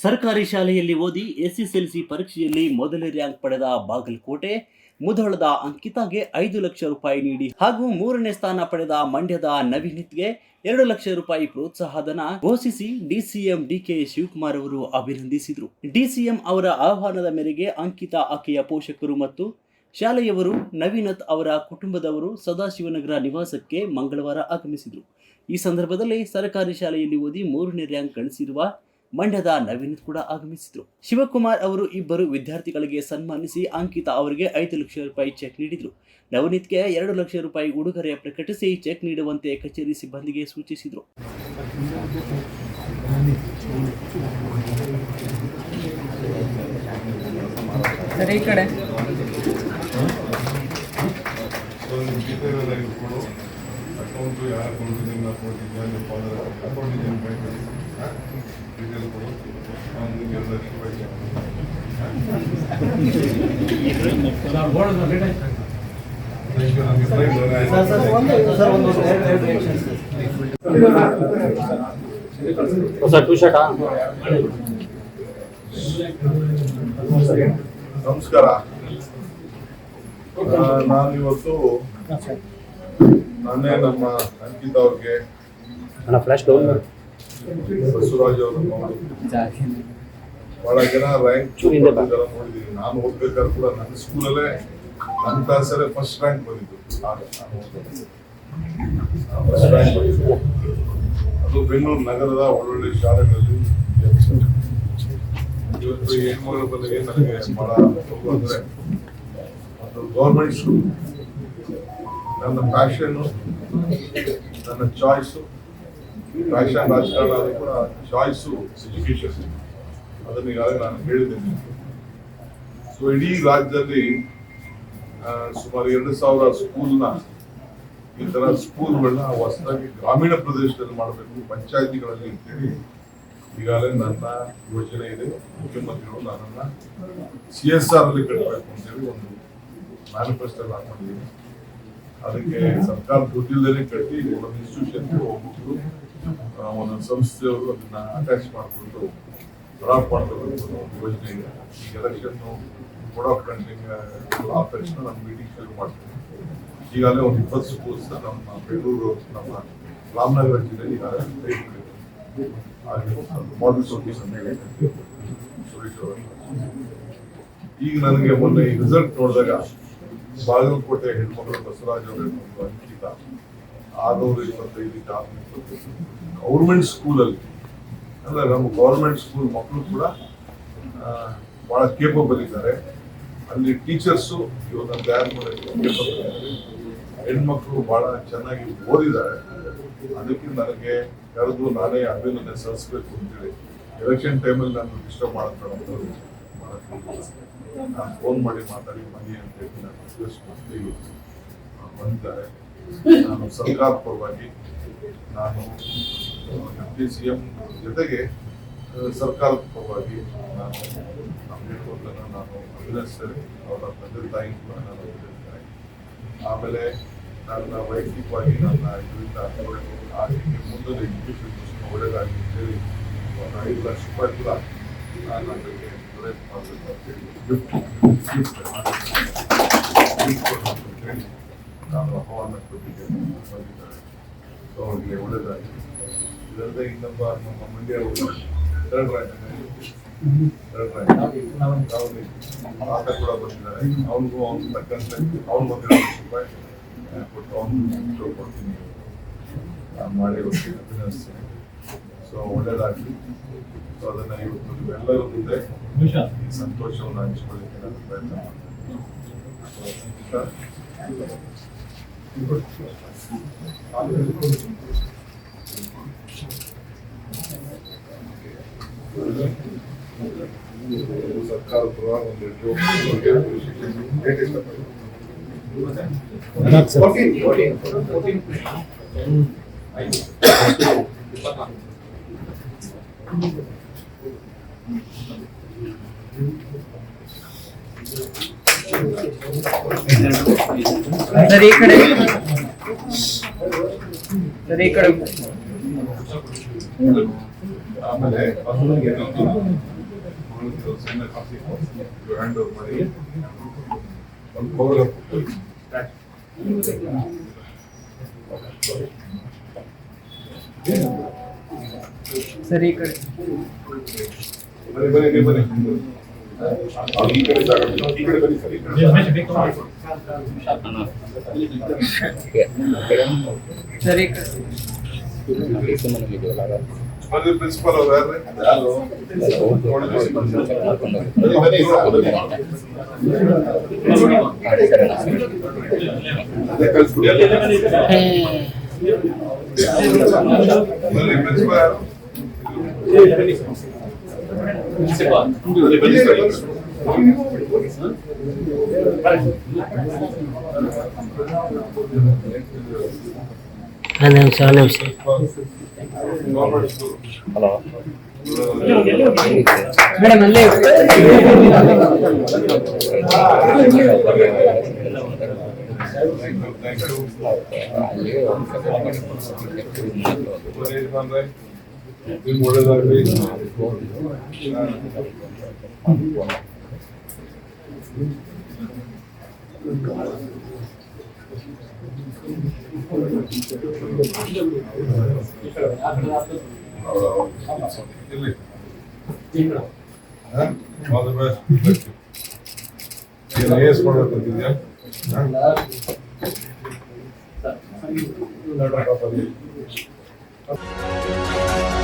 ಸರ್ಕಾರಿ ಶಾಲೆಯಲ್ಲಿ ಓದಿ ಎಸ್ಎಸ್ಎಲ್ಸಿ ಪರೀಕ್ಷೆಯಲ್ಲಿ ಮೊದಲ ರ್ಯಾಂಕ್ ಪಡೆದ ಬಾಗಲಕೋಟೆ, ಮುಧೋಳದ ಅಂಕಿತಾಗೆ ಐದು ಲಕ್ಷ ರೂಪಾಯಿ ನೀಡಿ ಹಾಗೂ ಮೂರನೇ ಸ್ಥಾನ ಪಡೆದ ಮಂಡ್ಯದ ನವೀನಿತ್ಗೆ ಎರಡು ಲಕ್ಷ ರೂಪಾಯಿ ಪ್ರೋತ್ಸಾಹಧನ ಘೋಷಿಸಿ ಡಿಸಿಎಂ ಡಿಕೆ ಶಿವಕುಮಾರ್ ಅವರು ಅಭಿನಂದಿಸಿದರು. ಡಿಸಿಎಂ ಅವರ ಆಹ್ವಾನದ ಮೇರೆಗೆ ಅಂಕಿತಾ ಆಕೆಯ ಪೋಷಕರು ಮತ್ತು ಶಾಲೆಯವರು ನವೀನತ್ ಅವರ ಕುಟುಂಬದವರು ಸದಾಶಿವನಗರ ನಿವಾಸಕ್ಕೆ ಮಂಗಳವಾರ ಆಗಮಿಸಿದರು. ಈ ಸಂದರ್ಭದಲ್ಲಿ ಸರ್ಕಾರಿ ಶಾಲೆಯಲ್ಲಿ ಓದಿ ಮೂರನೇ ರ್ಯಾಂಕ್ ಗಳಿಸಿರುವ ಮಂಡ್ಯದ ನವೀನ್ ಕೂಡ ಆಗಮಿಸಿದ್ರು. ಶಿವಕುಮಾರ್ ಅವರು ಇಬ್ಬರು ವಿದ್ಯಾರ್ಥಿಗಳಿಗೆ ಸನ್ಮಾನಿಸಿ ಅಂಕಿತ ಅವರಿಗೆ ಐದು ಲಕ್ಷ ರೂಪಾಯಿ ಚೆಕ್ ನೀಡಿದ್ರು. ನವನೀತ್ಗೆ ಎರಡು ಲಕ್ಷ ರೂಪಾಯಿ ಉಡುಗೊರೆ ಪ್ರಕಟಿಸಿ ಚೆಕ್ ನೀಡುವಂತೆ ಕಚೇರಿ ಸಿಬ್ಬಂದಿಗೆ ಸೂಚಿಸಿದ್ರು ಸರಿ ಈ ಕಡೆ ಒಂದು ಡೀಟೇಲ್ ಆಗಿ ಕೊಡು ಅಕೌಂಟು ಯಾರ ಅಕೌಂಟಿಂದ ಕೊಟ್ಟಿದ್ಯಾ ನಿಮ್ಮ ಫಾದರ್ ಅಕೌಂಟ್ ಇದೆ ಬ್ಯಾಂಕಲ್ಲಿ ಡೀಟೇಲ್ ಕೊಡು ಅವ್ನಿಗೆ ಎರಡು ಲಕ್ಷ ರೂಪಾಯಿ ಚೆಕ್ ಹೊಸ ಟೂ ಶರ್ಟಾ ನಮಸ್ಕಾರ. ನಾನಿವತ್ತು ನಾನು ನಮ್ಮ ಅಂಕಿತ ಅವ್ರಿಗೆ ಬಸವರಾಜ್ ಅವರು ಬಹಳ ಜನ ರ್ಯಾಂಕ್. ನೋಡಿದೀನಿ ನಾನು ಓದ್ಬೇಕಾದ್ರೆ ಕೂಡ ನನ್ನ ಸ್ಕೂಲಲ್ಲೇ ನನ್ನ ಕ್ಲಾಸಲ್ಲೇ ಫಸ್ಟ್ ರ್ಯಾಂಕ್ ಬಂದಿದ್ದು. ಫಸ್ಟ್ ರ್ಯಾಂಕ್ ಬಂದಿದ್ದು. ಅದು ಬೆಂಗಳೂರು ನಗರದ ಒಳ್ಳೊಳ್ಳೆ ಶಾಲೆಗಳಲ್ಲಿ ಇವತ್ತು ಹೆಣ್ಮಗಳ ಬದಲಿಗೆ ನನಗೆ ಬಹಳ ಅಂದ್ರೆ ಅದು ಗೌರ್ಮೆಂಟ್ ಸ್ಕೂಲ್ ನನ್ನ ಪ್ಯಾಷನ್ನು ನನ್ನ ಚಾಯ್ಸು ಫ್ಯಾಷನ್ ರಾಜಕಾರಣ ಅದು ಕೂಡ ಚಾಯ್ಸು ಎಜುಕೇಶನ್ ಅದನ್ನ ಈಗಾಗಲೇ ನಾನು ಹೇಳಿದ್ದೇನೆ. ಸೊ ಇಡೀ ರಾಜ್ಯದಲ್ಲಿ ಸುಮಾರು ಎರಡು ಸಾವಿರ ಸ್ಕೂಲ್ನ ಈ ತರ ಸ್ಕೂಲ್ಗಳನ್ನ ಹೊಸದಾಗಿ ಗ್ರಾಮೀಣ ಪ್ರದೇಶದಲ್ಲಿ ಮಾಡಬೇಕು ಪಂಚಾಯತಿಗಳಲ್ಲಿ ಅಂತೇಳಿ ಈಗಾಗಲೇ ನನ್ನ ಯೋಜನೆ ಇದೆ. ಮುಖ್ಯಮಂತ್ರಿಗಳು ನನ್ನನ್ನು ಸಿ ಎಸ್ ಆರ್ ಅಲ್ಲಿ ಕಟ್ಟಬೇಕು ಅಂತೇಳಿ ಒಂದು ಮ್ಯಾನಿಫೆಸ್ಟೋ ಹಾಕೊಂಡಿದ್ದೀನಿ. ಅದಕ್ಕೆ ಸರ್ಕಾರ ದುಡ್ಡಿಲ್ಲದೆ ಕಟ್ಟಿ ಒಂದೊಂದು ಇನ್ಸ್ಟಿಟ್ಯೂಷನ್ಗೆ ಹೋಗ್ಬಿಟ್ಟು ಒಂದೊಂದು ಸಂಸ್ಥೆಯವರು ಅದನ್ನ ಅಟ್ಯಾಚ್ ಮಾಡಿಕೊಂಡು ಡ್ರಾಪ್ ಒಂದು ಯೋಜನೆ ಇದೆ ಈ ಎಲೆಕ್ಷನ್ ಬೋರ್ಡ್ ಆಫ್ ಆದ ತಕ್ಷಣ ನಾನು ಮೀಟಿಂಗ್ ಶುರು ಮಾಡ್ತೀವಿ ಈಗಾಗಲೇ ಒಂದು ಇಪ್ಪತ್ತು ಸ್ಕೂಲ್ಸ್ ನಮ್ಮ ಬೆಂಗಳೂರು, ನಮ್ಮ ರಾಮನಗರ ಜಿಲ್ಲೆ ಈಗಾಗಲೇ ಮಾಡಲ್ ಸುರೇಶ್ ಅವರು ಈಗ ನನಗೆ ಮೊನ್ನೆ ಈ ರಿಸಲ್ಟ್ ನೋಡಿದಾಗ ಬಾಗಲಕೋಟೆ ಹೆಣ್ಮಕ್ಳು ಬಸವರಾಜ್ ಅವರ ಅಂಕಿತ ಆರ್ನೂರ ಇಪ್ಪತ್ತೈದಕ್ಕೆ ಆರ್ನೂರ ಇಪ್ಪತ್ತೈದು ಗೌರ್ಮೆಂಟ್ ಸ್ಕೂಲಲ್ಲಿ ಅಂದ್ರೆ ನಮ್ಮ ಗೌರ್ಮೆಂಟ್ ಸ್ಕೂಲ್ ಮಕ್ಕಳು ಕೂಡ ಭಾಳ ಕೇಪಬಲ್ ಇದ್ದಾರೆ ಅಲ್ಲಿ ಟೀಚರ್ಸು ಇವನ್ನ ತಯಾರು ಮಾಡಿದ್ದಾರೆ ಹೆಣ್ಮಕ್ಳು ಬಹಳ ಚೆನ್ನಾಗಿ ಓದಿದ್ದಾರೆ. ಅದಕ್ಕೆ ನನಗೆ ಕರೆದು ನಾನೇ ಅಭಿನಂದನೆ ಸಲ್ಲಿಸಬೇಕು ಅಂತೇಳಿ ಎಲೆಕ್ಷನ್ ಟೈಮಲ್ಲಿ ನಾನು ಡಿಸ್ಟರ್ಬ್ ಮಾಡೋದು ನಾನು ಫೋನ್ ಮಾಡಿ ಮಾತಾಡಿ, ಬನ್ನಿ ಅಂತ ಹೇಳಿ ನಾನು ರಿಕ್ವೆಸ್ಟ್ ಮಾಡ್ತೀವಿ ಬಂದಿದ್ದಾರೆ. ನಾನು ಸರ್ಕಾರ ಪರವಾಗಿ ನಾನು ಡಿ ಸಿ ಎಂ ಜೊತೆಗೆ ಸರ್ಕಾರದ ಪರವಾಗಿ ನಾನು ನಮ್ಮ ಹೇಳ್ಕೊಟ್ಟನ್ನು ನಾನು ಅಭಿನಯಿಸ್ತೇನೆ ಅವರ ತಂದೆ ತಾಯಿ ಕೂಡ ನಾನು ಅಭಿನಯಿಸ್ತೇನೆ ಆಮೇಲೆ ನನ್ನ ವೈಯಕ್ತಿಕವಾಗಿ ನನ್ನ ಇದರಿಂದ ಆರ್ಥಿಕ ಮುಂದಿನ ಎಜುಕೇಷನ್ ಒಳ್ಳೆಯದಾಗಿ ಹೇಳಿ ಒಂದು ಐದು ಲಕ್ಷ ರೂಪಾಯಿ ಕೂಡ ನಾನು ಅದಕ್ಕೆ ಪ್ರಯತ್ನ ಮಾಡಬೇಕು ಅಂತೇಳಿ ನಾನು ಆಹ್ವಾನ ಕೊಟ್ಟಿದ್ದೇನೆ. ಸೊ, ಅವರಿಗೆ ಒಳ್ಳೆಯದಾಗಿ ಇದಲ್ಲದೆ ಇನ್ನೊಬ್ಬ ನಮ್ಮ ಮಂಡ್ಯ ರ್ಯಾಂಕ್ ಥರ್ಡ್ ರ್ಯಾಂಕ್ ಆತ ಕೂಡ ಬಂದಿದ್ದಾರೆ ಅವನಿಗೂ ಅವ್ನು ತಕ್ಕಂತೆ ಅವ್ನು ಒಂದು ಲಕ್ಷ ರೂಪಾಯಿ ಕೊಟ್ಟು ಅವ್ನು ಕೊಡ್ತೀನಿ. ಮಾಡಿ ಅಭಿನಯಿಸ್ತೀನಿ. ಸೊ ಒಳ್ಳೇದಾಗಲಿ. ಸೊ ಅದನ್ನ ಇವತ್ತು ನೀವೆಲ್ಲರೂ ಮುಂದೆ ಈ ಸಂತೋಷವನ್ನು ಹಂಚಿಕೊಳ್ಳಿಕ್ಕೆ ನಾನು ಪ್ರಯತ್ನ ಮಾಡ್ತೀನಿ. ಸರ್ಕಾರ ಪರವಾಗಿ ಒಂದು ಎರಡು ಡೇಟ್ ಇಷ್ಟಪಡ್ತೀನಿ ಸರಿ ಈ ಕಡೆ ಸರಿ ಈ ಕಡೆ ಆಮೇಲೆ ಹಸುವಿಗೆ ಇನ್ನೊಂದು ಉಳಿದಿರೋ ಸಣ್ಣ ಕಾಫಿ ಹ್ಯಾಂಡ್ ಓವರ್ ಮಾಡಿ ಒಂದು ಪೌರ ಸರ್ ಈ ಕಡೆ. ಬನ್ನಿ ಬನ್ನಿ ನೀವು ಬನ್ನಿ. ಅವ್ರು ಈ ಕಡೆ ಜಾಗ ಬಿಟ್ಟು ಈ ಕಡೆ ಬನ್ನಿ ಸರ್. ಈ ಕಡೆ. ಸರ್ ಈ ಕಡೆ ಮತ್ತೆ ಪ್ರಿನ್ಸಿಪಲ್ ಅವ್ರು ಯಾರು ಬನ್ನಿ ಬನ್ನಿ ಅದೇ ಕಳ್ಸ್ಬಿಡಿ ಬನ್ನಿ ಪ್ರಿನ್ಸಿಪಲ್ ಯಾರು ಬನ್ನಿ ಸರ್ ನಿಮಿಷ ನಿಮಿಷ ಗೌರ್ಮೆಂಟ್ ಸ್ಕೂಲ್ ಹಲೋ ಮೇಡಮ್ ಅಲ್ಲೇ ಥ್ಯಾಂಕ್ ಯು ಬಂದ್ರೆ ನಿಮ್ಗೆ ಒಳ್ಳೇದಾಗಲಿ ಇಲ್ಲಿ ಆಲ್ ದ ಬೆಸ್ಟ್ ಏನು ಎಸ್ ಮಾಡ್ಬೇಕಂತಿದ್ಯಾ ಹಾಂ